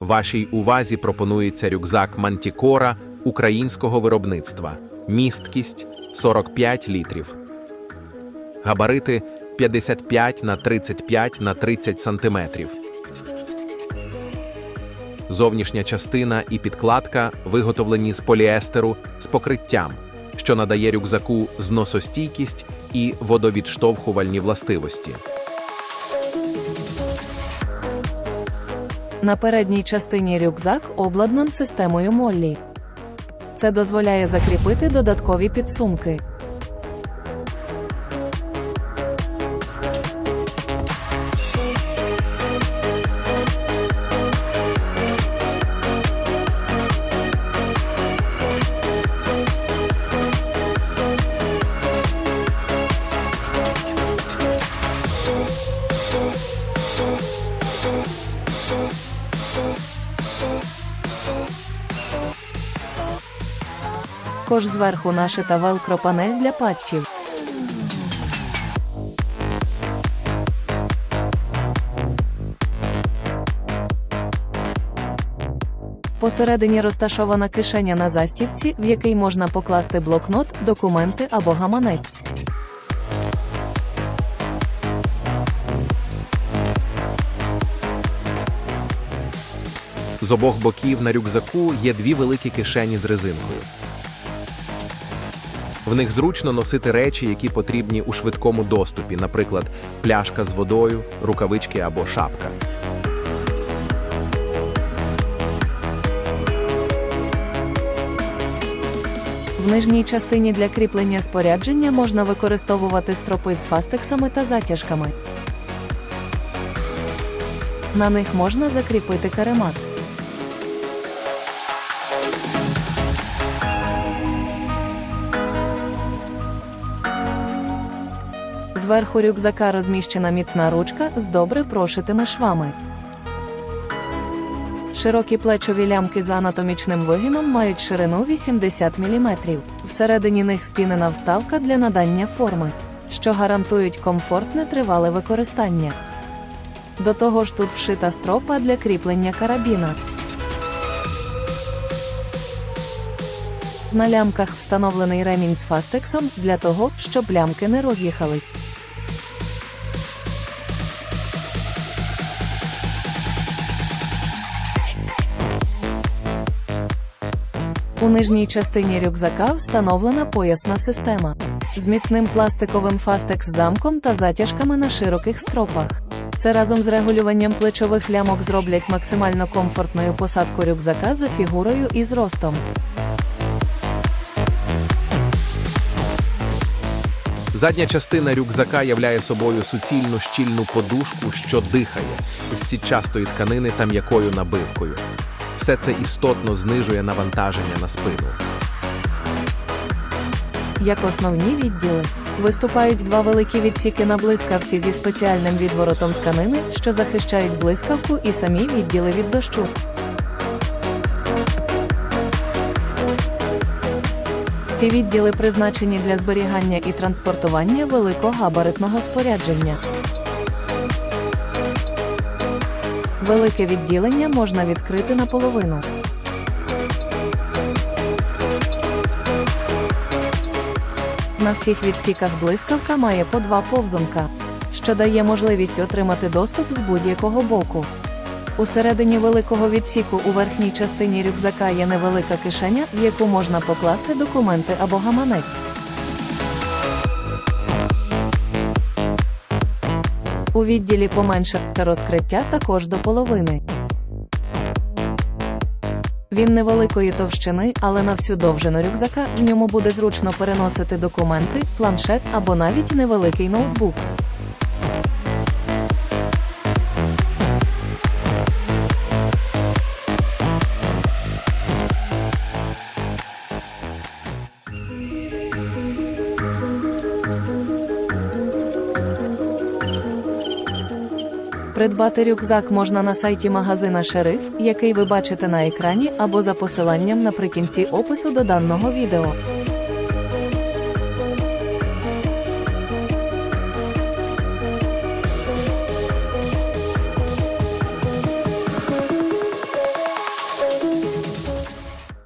Вашій увазі пропонується рюкзак Мантікора українського виробництва. Місткість 45 літрів. Габарити 55 на 35 на 30 сантиметрів. Зовнішня частина і підкладка виготовлені з поліестеру з покриттям, що надає рюкзаку зносостійкість і водовідштовхувальні властивості. На передній частині рюкзак обладнан системою Моллі. Це дозволяє закріпити додаткові підсумки. Також зверху нашита велкро-панель для патчів. Посередині розташована кишеня на застібці, в який можна покласти блокнот, документи або гаманець. З обох боків на рюкзаку є дві великі кишені з резинкою. В них зручно носити речі, які потрібні у швидкому доступі, наприклад, пляшка з водою, рукавички або шапка. В нижній частині для кріплення спорядження можна використовувати стропи з фастексами та затяжками. На них можна закріпити каремат. Зверху рюкзака розміщена міцна ручка з добре прошитими швами. Широкі плечові лямки з анатомічним вигином мають ширину 80 мм. Всередині них спінена вставка для надання форми, що гарантують комфортне тривале використання. До того ж тут вшита стропа для кріплення карабіна. На лямках встановлений ремінь з фастексом для того, щоб лямки не роз'їхались. У нижній частині рюкзака встановлена поясна система з міцним пластиковим фастекс-замком та затяжками на широких стропах. Це разом з регулюванням плечових лямок зроблять максимально комфортною посадку рюкзака за фігурою і зростом. Задня частина рюкзака являє собою суцільну щільну подушку, що дихає з сітчастої тканини та м'якою набивкою. Все це істотно знижує навантаження на спину. Як основні відділи виступають два великі відсіки на блискавці зі спеціальним відворотом тканини, що захищають блискавку і самі відділи від дощу. Ці відділи призначені для зберігання і транспортування великогабаритного спорядження. Велике відділення можна відкрити наполовину. На всіх відсіках блискавка має по два повзунка, що дає можливість отримати доступ з будь-якого боку. Усередині великого відсіку у верхній частині рюкзака є невелика кишеня, в яку можна покласти документи або гаманець. У відділі поменше розкриття також до половини. Він невеликої товщини, але на всю довжину рюкзака в ньому буде зручно переносити документи, планшет або навіть невеликий ноутбук. Придбати рюкзак можна на сайті магазина Шериф, який ви бачите на екрані, або за посиланням наприкінці опису до даного відео.